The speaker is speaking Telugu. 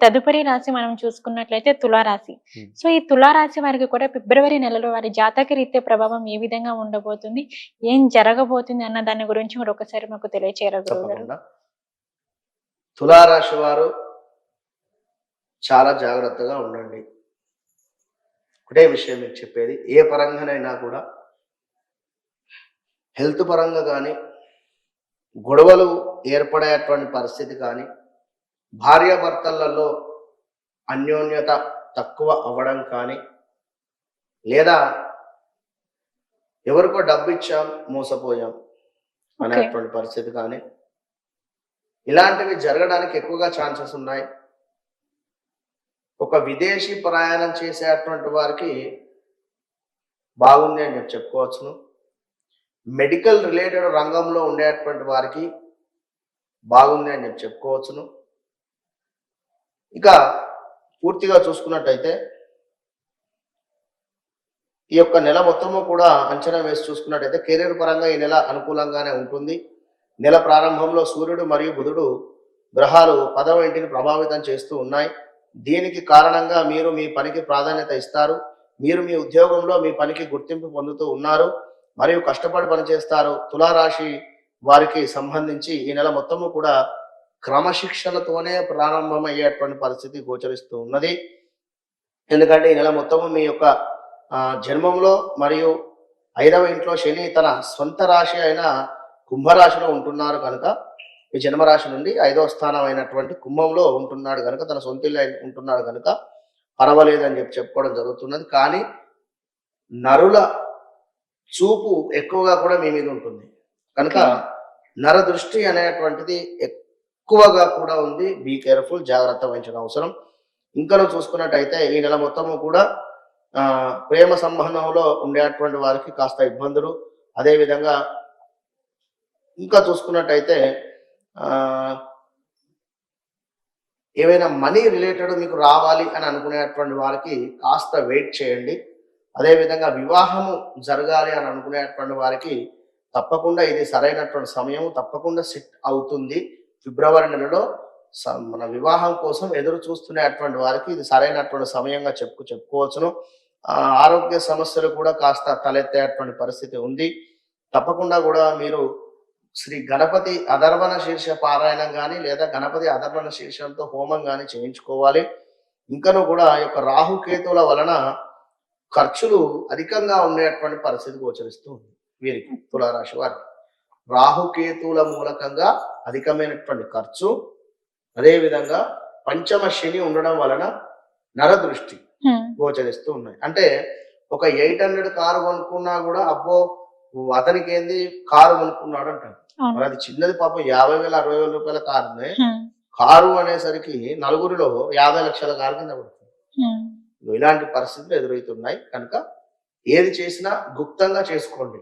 తదుపరి రాశి మనం చూసుకున్నట్లయితే తులారాశి. Hmm. సో ఈ తులారాశి వారికి కూడా ఫిబ్రవరి నెలలో వారి జాతక రీత్యా ప్రభావం ఏ విధంగా ఉండబోతుంది ఏం జరగబోతుంది అన్న దాని గురించి కూడా ఒకసారి మాకు తప్పకుండా. తులారాశి వారు చాలా జాగ్రత్తగా ఉండండి. ఒకటే విషయం మీకు చెప్పేది ఏ పరంగానైనా కూడా హెల్త్ పరంగా కానీ గొడవలు ఏర్పడేటువంటి పరిస్థితి కానీ భార్యాభర్తలలో అన్యోన్యత తక్కువ అవ్వడం కానీ లేదా ఎవరికో డబ్బు ఇచ్చాం మోసపోయాం అనేటువంటి పరిస్థితి కానీ ఇలాంటివి జరగడానికి ఎక్కువగా ఛాన్సెస్ ఉన్నాయి. ఒక విదేశీ ప్రయాణం చేసేటువంటి వారికి బాగుంది అని చెప్పి చెప్పుకోవచ్చును. మెడికల్ రిలేటెడ్ రంగంలో ఉండేటువంటి వారికి బాగుంది అని చెప్పి చెప్పుకోవచ్చును. ఇక పూర్తిగా చూసుకున్నట్టయితే ఈ యొక్క నెల మొత్తము కూడా అంచనా వేసి చూసుకున్నట్టయితే కెరీర్ పరంగా ఈ నెల అనుకూలంగానే ఉంటుంది. నెల ప్రారంభంలో సూర్యుడు మరియు బుధుడు గ్రహాలు పదవ ఇంటిని ప్రభావితం చేస్తూ ఉన్నాయి. దీనికి కారణంగా మీరు మీ పనికి ప్రాధాన్యత ఇస్తారు. మీరు మీ ఉద్యోగంలో మీ పనికి గుర్తింపు పొందుతూ ఉన్నారు. మరియు కష్టపడి పనిచేస్తారు. తులారాశి వారికి సంబంధించి ఈ నెల మొత్తము కూడా క్రమశిక్షణతోనే ప్రారంభమయ్యేటువంటి పరిస్థితి గోచరిస్తూ ఉన్నది. ఎందుకంటే ఈ నెల మొత్తము మీ యొక్క జన్మంలో మరియు ఐదవ ఇంట్లో శని తన స్వంత రాశి అయిన కుంభరాశిలో ఉంటున్నారు కనుక ఈ జన్మరాశి నుండి ఐదవ స్థానం అయినటువంటి కుంభంలో ఉంటున్నాడు కనుక తన సొంత ఇల్లు ఉంటున్నాడు కనుక పర్వాలేదు అని చెప్పి చెప్పుకోవడం జరుగుతున్నది. కానీ నరుల చూపు ఎక్కువగా కూడా మీ మీద ఉంటుంది. కనుక నర దృష్టి అనేటువంటిది ఎక్కువగా కూడా ఉంది. బీ కేర్ఫుల్ జాగ్రత్త వహించడం అవసరం. ఇంకా చూసుకున్నట్టయితే ఈ నెల మొత్తము కూడా ప్రేమ సంబంధంలో ఉండేటువంటి వారికి కాస్త ఇబ్బందులు. అదేవిధంగా ఇంకా చూసుకున్నట్టయితే ఏమైనా ఏవైనా మనీ రిలేటెడ్ మీకు రావాలి అని అనుకునేటువంటి వారికి కాస్త వెయిట్ చేయండి. అదేవిధంగా వివాహము జరగాలి అని అనుకునేటువంటి వారికి తప్పకుండా ఇది సరైనటువంటి సమయం తప్పకుండా సెట్ అవుతుంది. ఫిబ్రవరి నెలలో మన వివాహం కోసం ఎదురు చూస్తున్నటువంటి వారికి ఇది సరైనటువంటి సమయంగా చెప్పుకు చెప్పుకోవచ్చును. ఆరోగ్య సమస్యలు కూడా కాస్త తలెత్తేటువంటి పరిస్థితి ఉంది. తప్పకుండా కూడా మీరు శ్రీ గణపతి అధర్వణ శీర్ష పారాయణం కానీ లేదా గణపతి అధర్వణ శీర్షంతో హోమం కానీ చేయించుకోవాలి. ఇంకను కూడా ఈ యొక్క రాహుకేతువుల వలన ఖర్చులు అధికంగా ఉండేటువంటి పరిస్థితి గోచరిస్తూ ఉంది వీరికి తులారాశి వారికి. రాహుకేతువుల మూలకంగా అధికమైనటువంటి ఖర్చు అదే విధంగా పంచమ శని ఉండడం వలన నరదృష్టి. గోచరిస్తూ ఉన్నాయి అంటే ఒక ఎయిట్ హండ్రెడ్ కారు కొనుక్కున్నా కూడా అబ్బో అతనికి ఏంది కారు కొనుక్కున్నాడు అవును. మరి అది చిన్నది పాపం యాభై వేల అరవై వేల రూపాయల కారు. కారు అనేసరికి నలుగురిలో యాభై లక్షల కారు కింద పడుతుంది. ఇలాంటి పరిస్థితులు ఎదురవుతున్నాయి కనుక ఏది చేసినా గుప్తంగా చేసుకోండి